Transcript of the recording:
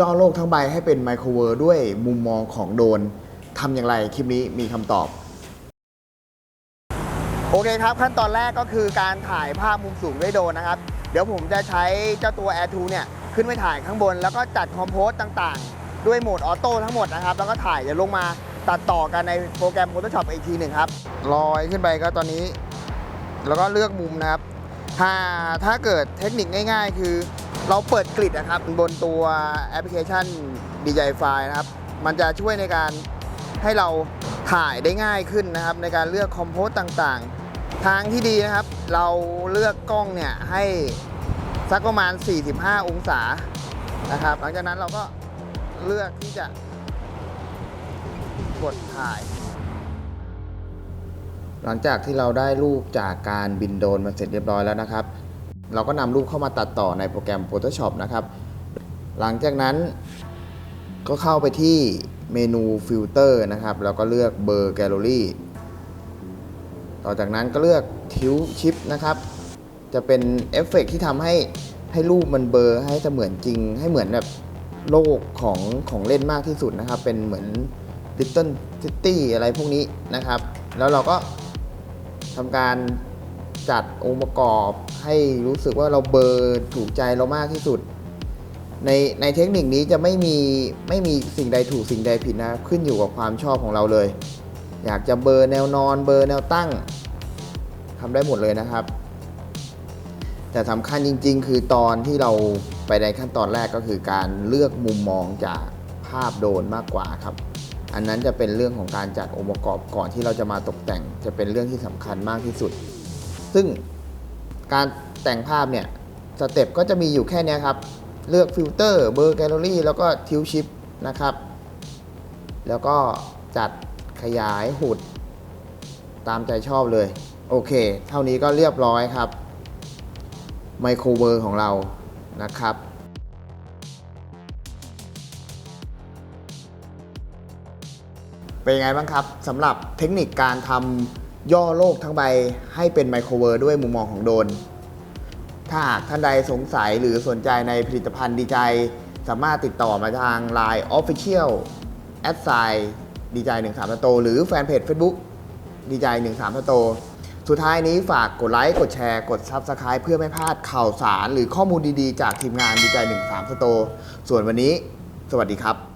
ย่อโลกทั้งใบให้เป็นไมโครเวอร์ด้วยมุมมองของโดนทำอย่างไรคลิปนี้มีคำตอบ โอเคครับ ขั้นตอนแรกก็คือการถ่ายภาพมุมสูงด้วยโดนนะครับ เดี๋ยวผมจะใช้เจ้าตัว Air 2 เนี่ย ขึ้นไปถ่ายข้างบน แล้วก็จัดคอมโพสต่างๆ ด้วยโหมดออโต้ทั้งหมดนะครับ แล้วก็ถ่ายเดี๋ยวลงมาตัดต่อกันในโปรแกรม Photoshop อีกทีหนึ่งครับลอยขึ้นไปก็ตอนนี้ แล้วก็เลือกมุมนะครับถ้าถ้าเกิดเทคนิคง่าย ๆ คือ เราเปิดกริดนะครับบนตัวแอปพลิเคชัน DJI File นะครับ มันจะช่วยในการให้เราถ่ายได้ง่ายขึ้นนะครับ ในการเลือกคอมโพสต่างๆ ทางที่ดีนะครับ เราเลือกกล้องเนี่ยให้สักประมาณ 45 องศานะครับ หลังจากนั้นเราก็เลือกที่จะกดถ่าย หลังจากที่เราได้รูปจากการบินโดรนมาเสร็จเรียบร้อยแล้วนะครับ เราก็นำรูปเข้ามาตัดต่อในโปรแกรม Photoshop นะครับ หลังจากนั้นก็เข้าไปที่เมนูฟิลเตอร์นะครับแล้วก็เลือกเบอร์แกลเลอรี่ต่อจากนั้นก็เลือกทิวชิปนะครับ จะเป็นเอฟเฟกต์ที่ทำให้ให้รูปมันเบลอให้เสมือนจริง ให้เหมือนแบบโลกของของเล่นมากที่สุดนะครับ เป็นเหมือน Little City อะไรพวกนี้นะครับ แล้วเราก็ทำการ จัดองค์ประกอบให้รู้สึกว่าเราเบอร์ถูกใจเรามากที่สุด ในในเทคนิคนี้จะไม่มีไม่มีสิ่งใดถูกสิ่งใดผิดนะขึ้นอยู่กับความชอบของเราเลย อยากจะเบอร์แนวนอนเบอร์แนวตั้งทำได้หมดเลยนะครับ แต่สำคัญจริง ๆ คือตอนที่เราไปในขั้นตอนแรกก็คือการเลือกมุมมองจากภาพโดนมากกว่าครับอันนั้นจะเป็นเรื่องของการจัดองค์ประกอบก่อนที่เราจะมาตกแต่ง จะเป็นเรื่องที่สำคัญมากที่สุด ซึ่งการแต่งภาพเนี่ยสเต็ปก็จะมีอยู่แค่นี้ครับ เลือกฟิลเตอร์เบอร์แกลเลอรี่แล้วก็ทิวชิปนะครับ แล้วก็จัดขยายหุด ตามใจชอบเลย โอเค เท่านี้ก็เรียบร้อยครับไมโครเวอร์ของเรานะครับเป็นไงบ้างครับสำหรับเทคนิคการทำ ย่อโลกทั้งใบให้เป็นไมโครเวอร์ด้วยมุมมองของโดน ถ้าหากท่านใดสงสัยหรือสนใจในผลิตภัณฑ์ดีใจ สามารถติดต่อมาทาง Line Official a d s i g n ดีใจ13สโตหรือแฟนเพจ Facebook ดีใจ13สโตสุดท้ายนี้ฝากกดไลค์ กดแชร์ กด Subscribe เพื่อไม่พลาดข่าวสาร หรือข้อมูลดีๆ จากทีมงานดีใจ13สโตส่วนวันนี้ สวัสดีครับ